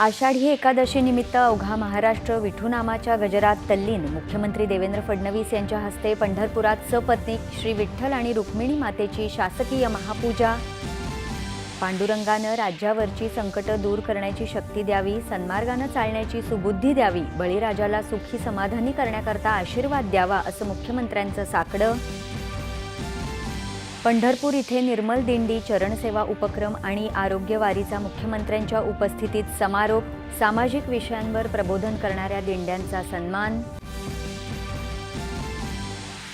आषाढी एकादशीनिमित्त अवघा महाराष्ट्र विठूनामाच्या गजरात तल्लीन. मुख्यमंत्री देवेंद्र फडणवीस यांच्या हस्ते पंढरपुरात सपत्नीक श्री विठ्ठल आणि रुक्मिणी मातेची शासकीय महापूजा. पांडुरंगानं राज्यावरची संकटं दूर करण्याची शक्ती द्यावी सन्मार्गानं चालण्याची सुबुद्धी द्यावी बळीराजाला सुखी समाधानी करण्याकरता आशीर्वाद द्यावा असं मुख्यमंत्र्यांचं साकडं. पंढरपूर इथे निर्मल दिंडी चरणसेवा उपक्रम आणि आरोग्यवारीचा मुख्यमंत्र्यांच्या उपस्थितीत समारोप सामाजिक विषयांवर प्रबोधन करणाऱ्या दिंड्यांचा सन्मान.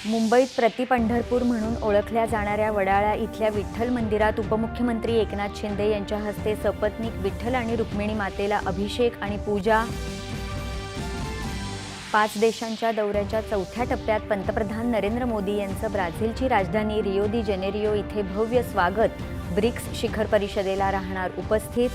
मुंबईत प्रति पंढरपूर म्हणून ओळखल्या जाणाऱ्या वडाळा इथल्या विठ्ठल मंदिरात उपमुख्यमंत्री एकनाथ शिंदे यांच्या हस्ते सपत्नीक विठ्ठल आणि रुक्मिणी मातेला अभिषेक आणि पूजा. पाच देशांच्या दौऱ्याच्या चौथ्या टप्प्यात पंतप्रधान नरेंद्र मोदी यांचं ब्राझीलची राजधानी रिओ दी जेनेरिओ इथे भव्य स्वागत. ब्रिक्स शिखर परिषदेला राहणार उपस्थित.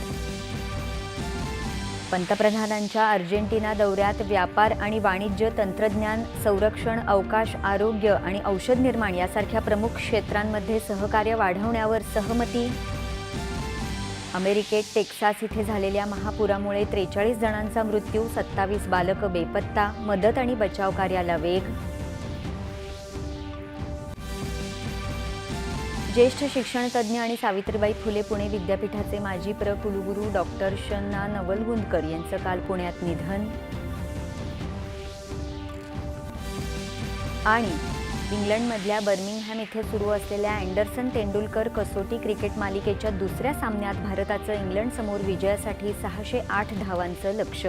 पंतप्रधानांच्या अर्जेंटिना दौऱ्यात व्यापार आणि वाणिज्य तंत्रज्ञान संरक्षण अवकाश आरोग्य आणि औषध निर्माण यासारख्या प्रमुख क्षेत्रांमध्ये सहकार्य वाढवण्यावर सहमती. अमेरिकेत टेक्सास इथे झालेल्या महापुरामुळे त्रेचाळीस जणांचा मृत्यू सत्तावीस बालकं बेपत्ता मदत आणि बचाव कार्याला वेग. ज्येष्ठ शिक्षणतज्ज्ञ आणि सावित्रीबाई फुले पुणे विद्यापीठाचे माजी प्र कुलगुरू डॉक्टर शन्ना नवलगुंदकर यांचं काल पुण्यात निधन. आणि इंग्लंडमधल्या बर्मिंगहॅम इथे सुरू असलेल्या अँडरसन तेंडुलकर कसोटी क्रिकेट मालिकेच्या दुसऱ्या सामन्यात भारताचं इंग्लंडसमोर विजयासाठी सहाशे आठ धावांचं लक्ष